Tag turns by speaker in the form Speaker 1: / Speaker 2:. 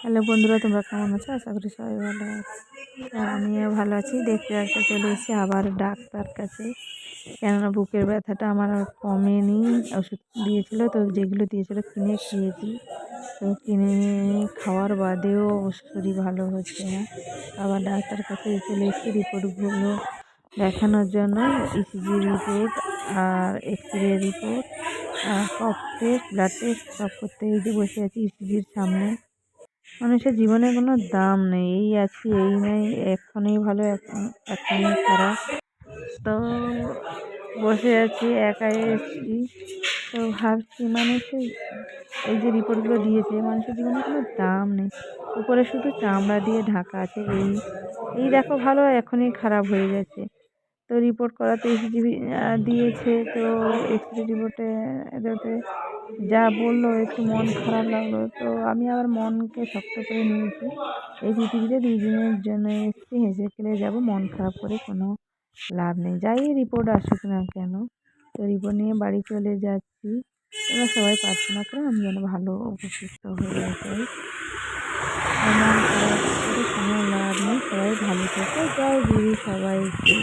Speaker 1: Hello বন্ধুরা, তোমরা কেমন আছো? আশা করি সবাই ভালো আছো। আমিও ভালো আছি। দেখতে দেখতে চলে এসেছি আবার ডাক্তার কাছে। কেননা বুকের ব্যথাটা আমার কমেনি। ওষুধ দিয়েছিল, তো যেগুলো দিয়েছিল কিনে খেয়েছি। তো কিনে খাওয়ার বাদেও শরীর ভালো হচ্ছে না। আবার ডাক্তার কাছে চলে এসেছি রিপোর্টগুলো দেখানোর জন্য। ইসিজি রিপোর্ট আর X ray report cough test blood test সব করতে এই যে বসে আছি ইসিজির সামনে। মানুষের জীবনে কোনো দাম নেই। এই আছি, এই নেই, এখনই ভালো, এখন, এখনই খারাপ। তো বসে আছি, একাই এসেছি। তো ভাবছি মানুষের এই যে রিপোর্টগুলো দিয়েছে, মানুষের জীবনে কোনো দাম নেই। উপরে শুধু চামড়া দিয়ে ঢাকা আছে, এই এই দেখো ভালো, এখনই খারাপ হয়ে গেছে তো রিপোর্ট করাতে এসিজিবি দিয়েছে, তো এক্স রে রিপোর্টে এটাতে যা বলল, একটু মন খারাপ লাগল। তো আমি আবার মনকে শক্ত করে নিয়েছি। এই পৃথিবীতে দুই দিনের জন্য এসেছি হেসে খেলে যাব, মন খারাপ করে কোনো লাভ নেই। যাই রিপোর্ট আসুক না কেন, তো রিপোর্ট নিয়ে বাড়ি চলে যাচ্ছি। এবার সবাই প্রার্থনা করে, আমি যেন ভালো উপকৃত হয়ে যাই। মন খারাপ করে কোনো লাভ নেই, সবাই ভালো থাকে। যাই দিদি সবাইকে।